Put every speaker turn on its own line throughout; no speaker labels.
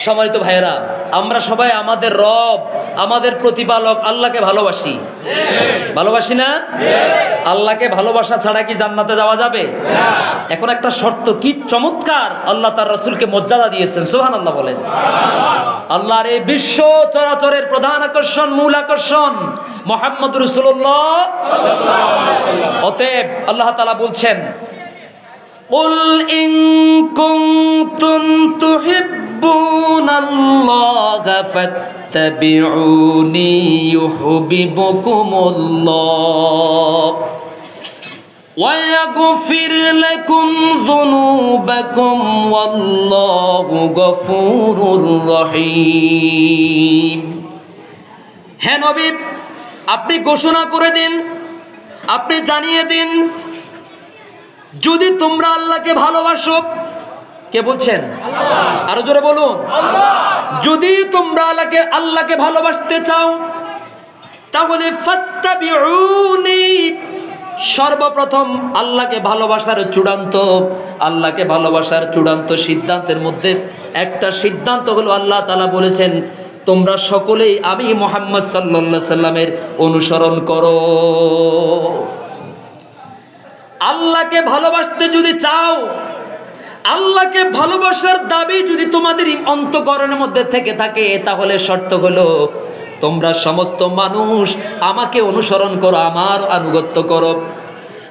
সম্মানিত ভাইয়েরা আমরা সবাই আমাদের রব আমাদের প্রতিপালক আল্লাহকে ভালোবাসি ভালোবাসি না আল্লাহকে ভালোবাসা ছাড়া কি জান্নাতে যাওয়া যাবে এখন একটা শর্ত কি চমৎকার আল্লাহ তার রসুলকে মর্যাদা দিয়েছেন সোহান আল্লাহ বলেন আল্লাহর এই বিশ্ব চরাচরের প্রধান আকর্ষণ মূল আকর্ষণ মোহাম্মদ রসুল্লাহ অতএব আল্লাহ তালা বলছেন قل إن كنتم تحبون الله فاتبعوني يحببكم الله ويغفر لكم ذنوبكم والله غفور رحيم হ্যাঁ নবী আপনি ঘোষণা করে দিন আপনি জানিয়ে দিন যদি তোমরা আল্লাহকে ভালোবাসো কে বলছেন? আরও জোরে বলুন। যদি তোমরা আল্লাহকে আল্লাহকে ভালোবাসতে চাও, তাহলে সর্বপ্রথম আল্লাহকে ভালোবাসার চূড়ান্ত, আল্লাহকে ভালোবাসার চূড়ান্ত সিদ্ধান্তের মধ্যে একটা সিদ্ধান্ত হলো আল্লাহ তালা বলেছেন, তোমরা সকলেই আমি মোহাম্মদ সাল্লাহ সাল্লামের অনুসরণ করো। আল্লাহকে ভালোবাসতে যদি চাও আল্লাহকে ভালোবাসার দাবি যদি তোমাদের অন্তকরণের মধ্যে থেকে থাকে, তাহলে শর্ত হলো তোমরা সমস্ত মানুষ আমাকে অনুসরণ করো, আমার আনুগত্য করো।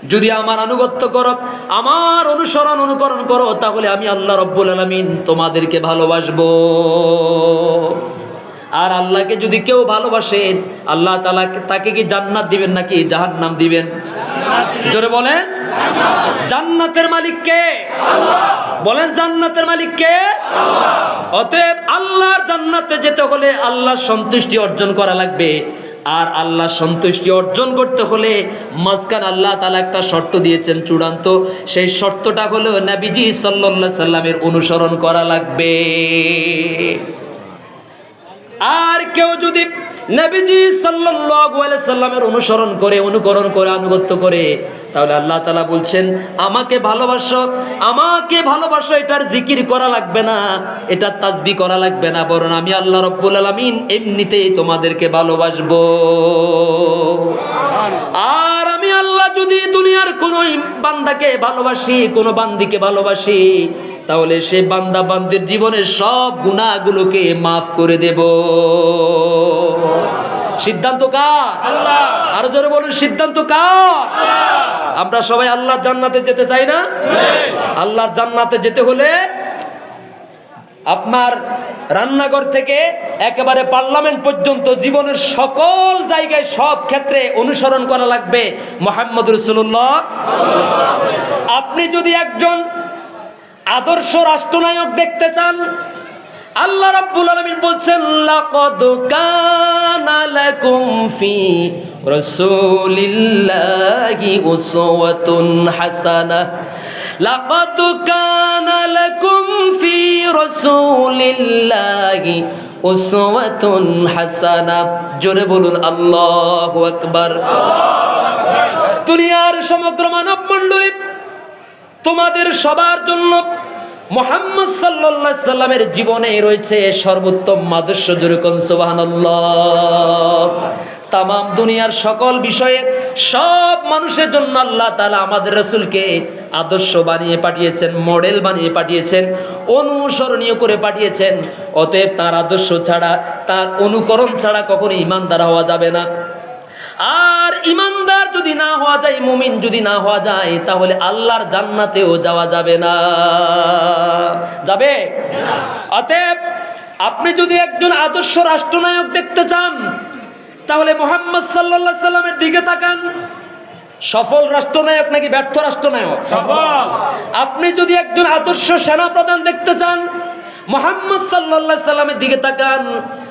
যদি আমার আনুগত্য করো, আমার অনুসরণ অনুকরণ করো, তাহলে আমি আল্লাহ রব্বুল আলমিন তোমাদেরকে ভালোবাসবো। আর আল্লাহকে যদি কেউ ভালোবাসেন আল্লাহ তালা তাকে কি জান্নাত দিবেন নাকি জাহান্নাম দিবেন? জোরে বলেন। জান্নাতের মালিক কে? বলেন জান্নাতের মালিক কে? অতএব আল্লাহর জান্নাতে যেতে হলে আল্লাহর সন্তুষ্টি অর্জন করা লাগবে। আর আল্লাহ সন্তুষ্টি অর্জন করতে হলে মাঝখান আল্লাহ তালা একটা শর্ত দিয়েছেন চূড়ান্ত। সেই শর্তটা হলো নাবিজি সাল্লাহ সাল্লামের অনুসরণ করা লাগবে। আর কেউ যদি নবীজি সাল্লামের অনুসরণ করে, অনুকরণ করে, আনুগত্য করে। তাহলে আল্লাহ তাআলা বলছেন, আমাকে ভালোবাসো আমাকে ভালোবাসো, এটার জিকির করা লাগবে না, এটার তাসবি করা লাগবে না, বরং আমি আল্লাহ রাব্বুল আলামিন এমনিতেই তোমাদেরকে ভালোবাসবো। আর আমি আল্লাহ যদি দুনিয়ার কোন বান্দাকে ভালোবাসি, কোন বান্দিকে ভালোবাসি তাহলে সে বান্দা বান্দির জীবনের সব গুণাগুলোকে মাফ করে দেব। সিদ্ধান্ত কার? আরও জোরে বলুন সিদ্ধান্ত কার? আমরা সবাই আল্লাহর জান্নাতে যেতে চাই না? আল্লাহর জান্নাতে যেতে হলে আপনার রান্নাঘর থেকে একেবারে পার্লামেন্ট পর্যন্ত জীবনের সকল জায়গায় সব ক্ষেত্রে অনুসরণ করা লাগবে মোহাম্মদ রসুল্লাহ আপনি যদি একজন আদর্শ রাষ্ট্রনায়ক দেখতে চান? আল্লাহ রাব্বুল আলামিন বলছেন, লাকাদ কানা লাকুম ফি রাসূলিল্লাহি উসওয়াতুন হাসানাহ লাকাদ কানা লাকুম ফি রাসূলিল্লাহি উসওয়াতুন হাসানাহ জোরে বলুন, আল্লাহু আকবার। দুনিয়ার সমগ্র মানব মণ্ডলী তোমাদের সবার জন্য মোহাম্মদ সাল্লাহ সাল্লামের জীবনে রয়েছে সর্বোত্তম আদর্শ যেরকম সোবাহান্লাহ তাম দুনিয়ার সকল বিষয়ে সব মানুষের জন্য আল্লাহ তালা আমাদের রসুলকে আদর্শ বানিয়ে পাঠিয়েছেন, মডেল বানিয়ে পাঠিয়েছেন, অনুসরণীয় করে পাঠিয়েছেন। অতএব তার আদর্শ ছাড়া, তার অনুকরণ ছাড়া কখনো ইমানদার হওয়া যাবে না। আর ইমানদার যদি না হওয়া যায় মুমিন যদি না হওয়া যায় তাহলে আল্লাহর জান্নাতেও যাওয়া যাবে না। যাবে? অতএব আপনি যদি একজন আদর্শ রাষ্ট্রনায়ক দেখতে চান তাহলে মোহাম্মদ সাল্লাহ সাল্লামের দিকে তাকান। সফল রাষ্ট্রনায়ক নাকি ব্যর্থ রাষ্ট্রনায়ক? আপনি যদি একজন আদর্শ সেনা প্রধান দেখতে চান মোহাম্মদ সাল্লাহ সাল্লামের দিকে তাকান।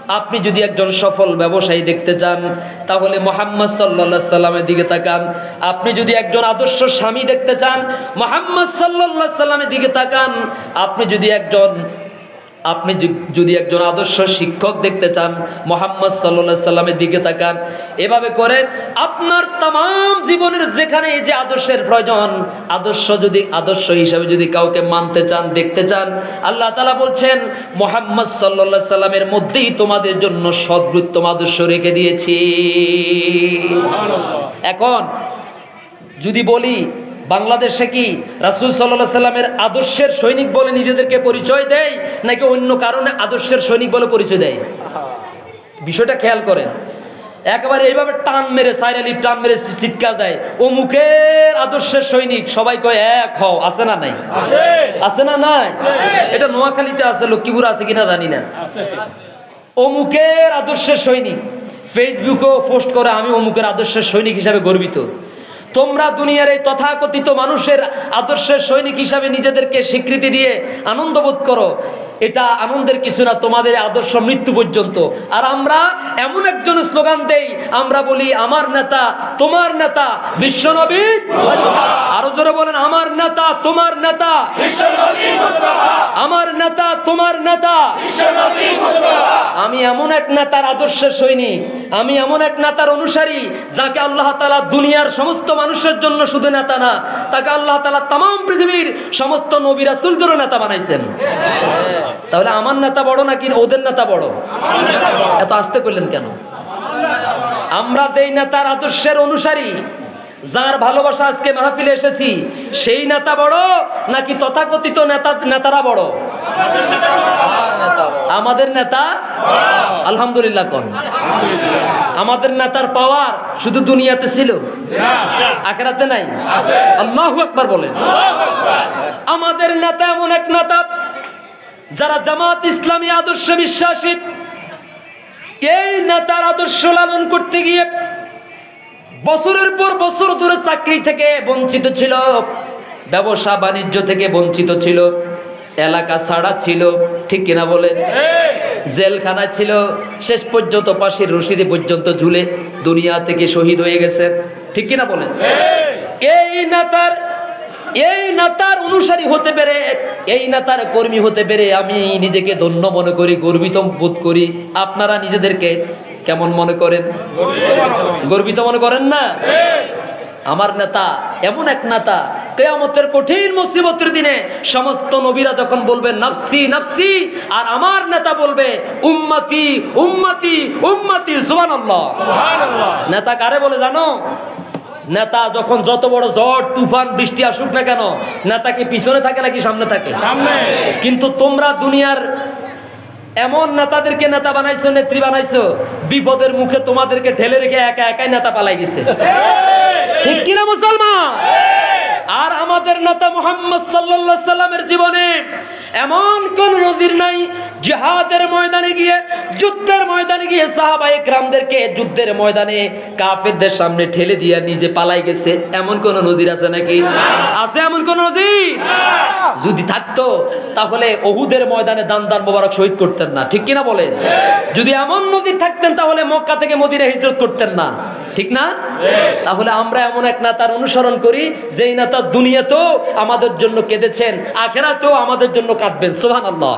আপনি যদি একজন সফল ব্যবসায়ী দেখতে চান, তাহলে মোহাম্মদ সাল্লা সাল্লামের দিকে তাকান। আপনি যদি একজন আদর্শ স্বামী দেখতে চান, মোহাম্মদ সাল্লাহ সাল্লামের দিকে তাকান। আপনি যদি একজন আপনি যদি একজন আদর্শ শিক্ষক দেখতে চান মোহাম্মদ সাল্লা সাল্লামের দিকে তাকান এভাবে করে আপনার তাম জীবনের যেখানে এই যে আদর্শের প্রয়োজন আদর্শ যদি আদর্শ হিসাবে যদি কাউকে মানতে চান দেখতে চান আল্লাহ তালা বলছেন মোহাম্মদ সাল্লা সাল্লামের মধ্যেই তোমাদের জন্য সদবৃত্তম আদর্শ রেখে দিয়েছি। এখন যদি বলি বাংলাদেশে কি রাসুল সাল্লাহ সাল্লামের আদর্শের সৈনিক বলে নিজেদেরকে পরিচয় দেয় নাকি অন্য কারণে আদর্শের সৈনিক বলে পরিচয় দেয়? বিষয়টা খেয়াল করেন। একেবারে এইভাবে টান মেরে সাইরালি টান মেরে চিৎকার দেয়। ও মুখের আদর্শের সৈনিক সবাই কয় এক হও। আছে না নাই? আছে। না নাই? এটা নোয়াখালীতে আছে লক্ষ্মীপুর আছে কিনা জানি না। অমুকের আদর্শের সৈনিক। ফেসবুকেও পোস্ট করে আমি অমুকের আদর্শের সৈনিক হিসাবে গর্বিত। তোমরা দুনিয়ার এই তথাকথিত মানুষের আদর্শের সৈনিক হিসাবে নিজেদেরকে স্বীকৃতি দিয়ে আনন্দ বোধ করো। এটা আনন্দের কিছু না তোমাদের আদর্শ মৃত্যু পর্যন্ত। আর আমরা এমন একজন স্লোগান দেই আমরা বলি আমার নেতা তোমার নেতা বিশ্বনবী আরও জোরে বলেন আমার নেতা তোমার নেতা আমার নেতা তোমার নেতা আমি এমন এক নেতার আদর্শের সৈনিক আমি এমন এক নেতার অনুসারী যাকে আল্লাহ তালা দুনিয়ার সমস্ত মানুষের জন্য শুধু নেতা না তাকে আল্লাহ তালা তাম পৃথিবীর সমস্ত নবী রাসুলদেরও নেতা বানাইছেন। তাহলে আমার নেতা বড় নাকি ওদের নেতা বড়? এত আসতে করলেন কেন? আমরা যেই নেতার আদর্শের অনুসারী, যার ভালোবাসা আজকে মাহফিলে এসেছি, সেই নেতা বড় নাকি তথাকথিত নেতা, নেতারা বড়? আমাদের নেতা আলহামদুলিল্লাহ কন। আমাদের নেতার পাওয়ার শুধু দুনিয়াতে ছিল? আখেরাতে নাই? আল্লাহ একবার বলেন। আমাদের নেতা এমন এক নেতা যারা জামাত ইসলামী আদর্শে বিশ্বাসী, এই নেতার আদর্শ লালন করতে গিয়ে বছরের পর বছর ধরে চাকরি থেকে বঞ্চিত ছিল, ব্যবসা বাণিজ্য থেকে বঞ্চিত ছিল, এলাকা ছাড়া ছিল, ঠিক কিনা বলেন? জেলখানা ছিল, শেষ পর্যন্ত পাশের রশিদে পর্যন্ত ঝুলে দুনিয়া থেকে শহীদ হয়ে গেছে, ঠিক কিনা বলেন? এই নেতার এই নেতার অনুসারী হতে পেরে এই নেতার কর্মী হতে পেরে আমি নিজেকে ধন্য মনে করি গর্বিত বোধ করি। আপনারা নিজেদেরকে কেমন মনে করেন? গর্বিত মনে করেন না? আমার নেতা এমন এক নেতা কেয়ামতের কঠিন মুসিবতের দিনে সমস্ত নবীরা যখন বলবে নাফসি নাফসি আর আমার নেতা বলবে উম্মতি উম্মতি উম্মতি সুবহানাল্লাহ। নেতা কারে বলে জানো? নেতা যখন যত বড় ঝড় তুফান বৃষ্টি আসুক না কেন নেতা কি পিছনে থাকে নাকি সামনে থাকে? কিন্তু তোমরা দুনিয়ার এমন নেতাদেরকে নেতা বানাইছো নেত্রী বানাইছো বিপদের মুখে তোমাদেরকে ঠেলে রেখে একা একাই নেতা পালাই গেছে। ঠিক কিনা মুসলমান? আর আমাদের নেতা মোহাম্মদ সাল্লাল্লাহু সাল্লামের জীবনে এমন কোন নজির নাই, জিহাদের ময়দানে গিয়ে, যুদ্ধের ময়দানে গিয়ে সাহাবায়ে গ্রামদেরকে যুদ্ধের ময়দানে কাফেরদের সামনে ঠেলে দিয়ে নিজে পালাই গেছে। এমন কোন নজির আছে নাকি? আছে এমন কোন নজির? যদি থাকতো, তাহলে ওহুদের ময়দানে দান দান মোবারক শহীদ করতেন না। ঠিক কিনা বলেন? যদি এমন নজির থাকতেন, তাহলে মক্কা থেকে মদিনা হিজরত করতেন না। ঠিক না? তাহলে আমরা এমন এক নেতার অনুসরণ করি, যেই নেতা দুনিয়াতেও আমাদের জন্য কেঁদেছেন, আখেরাতেও আমাদের জন্য কাঁদবেন। সোহান আল্লাহ